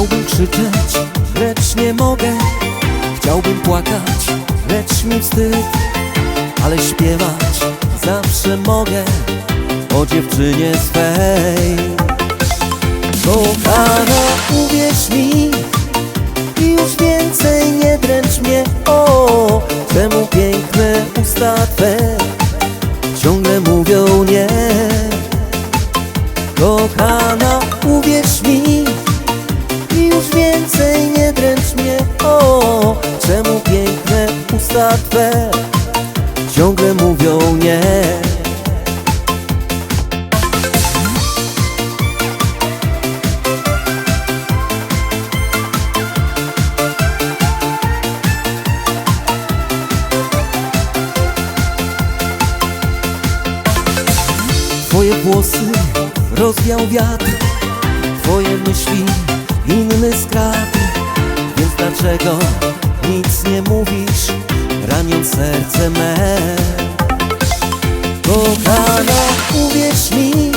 krzyczeć, lecz nie mogę. Chciałbym płakać, lecz mi wstyd. Ale śpiewać zawsze mogę O dziewczynie swej. Kochana, uwierz mi I już więcej nie dręcz mnie. O, czemu piękne usta Twe więcej nie dręcz mnie. O, czemu piękne usta Twe Ciągle mówią nie? Twoje włosy rozwiał wiatr Twoje myśli inny skradł Więc dlaczego nic nie mówisz? Raniąc serce me. Kochana, uwierz mi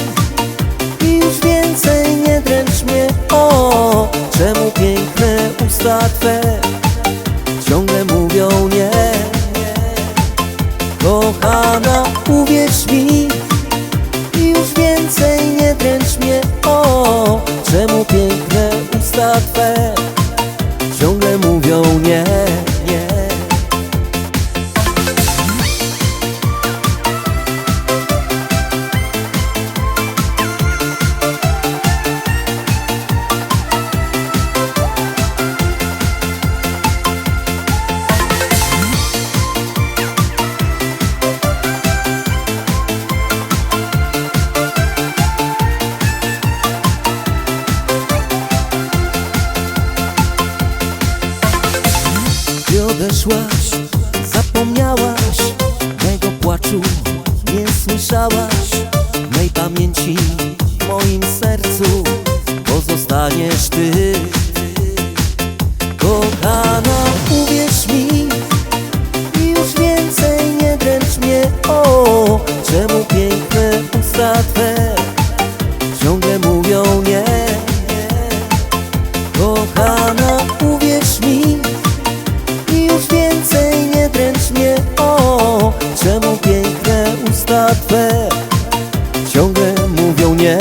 I już więcej nie dręcz mnie O, czemu piękne usta Twe Ciągle mówią nie? Kochana, uwierz mi i już więcej nie dręcz mnie usta Twe odeszłaś, zapomniałaś Mego płaczu nie słyszałaś. Mej pamięci, w moim sercu Pozostaniesz Ty Ciągle mówią nie.